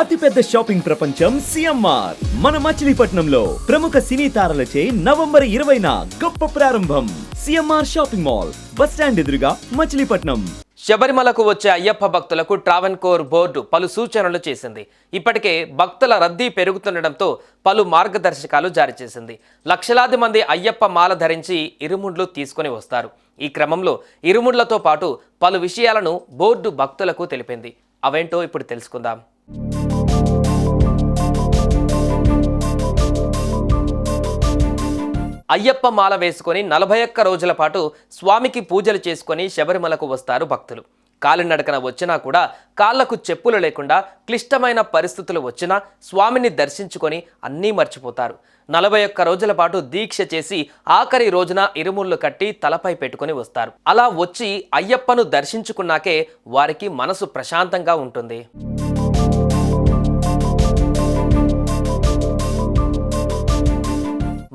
అతిపెద్ద షాపింగ్ ప్రపంచం సిఎంఆర్. మన మచిలీపట్నంలో ప్రముఖ సినీ తారలచే నవంబర్ ఇరవైన గొప్ప ప్రారంభం. CMR shopping mall. Bus stand ఎదురుగా మచిలీపట్నం. శబరిమలకు వచ్చే అయ్యప్ప భక్తులకు ట్రావెన్కోర్ బోర్డు పలు సూచనలు చేసింది. ఇప్పటికే భక్తుల రద్దీ పెరుగుతుండటంతో పలు మార్గదర్శకాలు జారీ చేసింది. లక్షలాది మంది అయ్యప్ప మాల ధరించి ఇరుముండ్లు తీసుకొని వస్తారు. ఈ క్రమంలో ఇరుముండ్లతో పాటు పలు విషయాలను బోర్డు భక్తులకు తెలిపింది. అవేంటో ఇప్పుడు తెలుసుకుందాం. అయ్యప్ప మాల వేసుకొని నలభై ఒక్క రోజుల పాటు స్వామికి పూజలు చేసుకొని శబరిమలకు వస్తారు భక్తులు. కాలినడకన వచ్చినా కూడా కాళ్ళకు చెప్పులు లేకుండా క్లిష్టమైన పరిస్థితులు వచ్చినా స్వామిని దర్శించుకొని అన్నీ మర్చిపోతారు. నలభై ఒక్క రోజుల పాటు దీక్ష చేసి ఆఖరి రోజున ఇరుముళ్ళు కట్టి తలపై పెట్టుకొని వస్తారు. అలా వచ్చి అయ్యప్పను దర్శించుకున్నాకే వారికి మనసు ప్రశాంతంగా ఉంటుంది.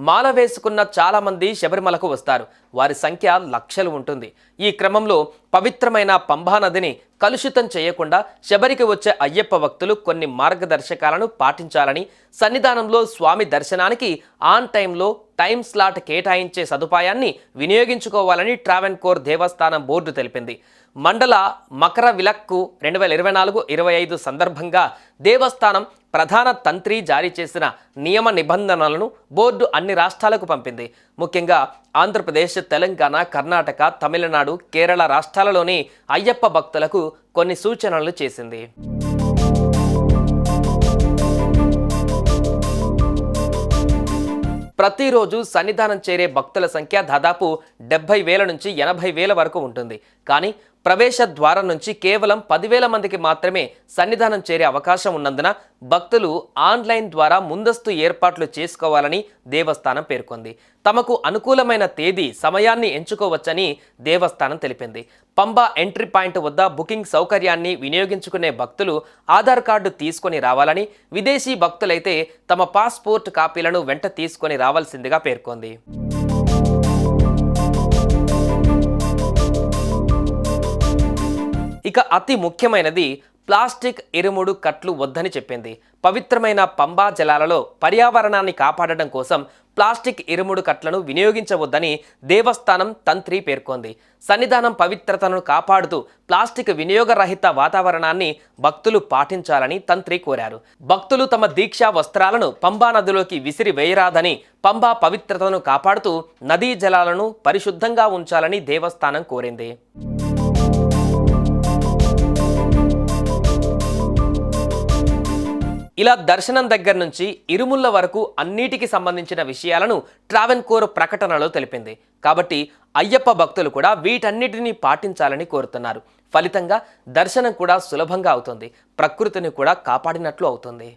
మాల వేసుకున్న చాలామంది శబరిమలకు వస్తారు. వారి సంఖ్య లక్షలు ఉంటుంది. ఈ క్రమంలో పవిత్రమైన పంబా నదిని కలుషితం చేయకుండా శబరికి వచ్చే అయ్యప్ప భక్తులు కొన్ని మార్గదర్శకాలను పాటించాలని సన్నిధానంలో స్వామి దర్శనానికి ఆన్ టైంలో టైం స్లాట్ కేటాయించే సదుపాయాన్ని వినియోగించుకోవాలని ట్రావెన్కోర్ దేవస్థానం బోర్డు తెలిపింది. మండల మకర విలక్కు రెండు వేల ఇరవై నాలుగు ఇరవై ఐదు సందర్భంగా దేవస్థానం ప్రధాన తంత్రి జారీ చేసిన నియమ నిబంధనలను బోర్డు అన్ని రాష్ట్రాలకు పంపింది. ముఖ్యంగా ఆంధ్రప్రదేశ్ తెలంగాణ కర్ణాటక తమిళనాడు కేరళ రాష్ట్రాలలోని అయ్యప్ప భక్తులకు కొన్ని సూచనలు చేసింది. ప్రతిరోజు సన్నిధానం చేరే భక్తుల సంఖ్య దాదాపు డెబ్బై వేల నుంచి ఎనభై వేల వరకు ఉంటుంది. కానీ ప్రవేశ ద్వారం నుంచి కేవలం పదివేల మందికి మాత్రమే సన్నిధానం చేరే అవకాశం ఉన్నందున భక్తులు ఆన్లైన్ ద్వారా ముందస్తు ఏర్పాట్లు చేసుకోవాలని దేవస్థానం పేర్కొంది. తమకు అనుకూలమైన తేదీ సమయాన్ని ఎంచుకోవచ్చని దేవస్థానం తెలిపింది. పంబా ఎంట్రీ పాయింట్ వద్ద బుకింగ్ సౌకర్యాన్ని వినియోగించుకునే భక్తులు ఆధార్ కార్డు తీసుకొని రావాలని విదేశీ భక్తులైతే తమ పాస్పోర్ట్ కాపీలను వెంట తీసుకొని రావాల్సిందిగా పేర్కొంది. ఇక అతి ముఖ్యమైనది ప్లాస్టిక్ ఇరుముడు కట్లు వద్దని చెప్పింది. పవిత్రమైన పంబా జలాలలో పర్యావరణాన్ని కాపాడడం కోసం ప్లాస్టిక్ ఇరుముడు కట్లను వినియోగించవద్దని దేవస్థానం తంత్రి పేర్కొంది. సన్నిధానం పవిత్రతను కాపాడుతూ ప్లాస్టిక్ వినియోగరహిత వాతావరణాన్ని భక్తులు పాటించాలని తంత్రి కోరారు. భక్తులు తమ దీక్షా వస్త్రాలను పంబా నదిలోకి విసిరి వేయరాదని పంబా పవిత్రతను కాపాడుతూ నదీ జలాలను పరిశుద్ధంగా ఉంచాలని దేవస్థానం కోరింది. ఇలా దర్శనం దగ్గర నుంచి ఇరుముళ్ళ వరకు అన్నిటికి సంబంధించిన విషయాలను ట్రావెన్కోర్ ప్రకటనలో తెలిపింది. కాబట్టి అయ్యప్ప భక్తులు కూడా వీటన్నిటిని పాటించాలని కోరుతున్నారు. ఫలితంగా దర్శనం కూడా సులభంగా అవుతుంది. ప్రకృతిని కూడా కాపాడినట్లు అవుతుంది.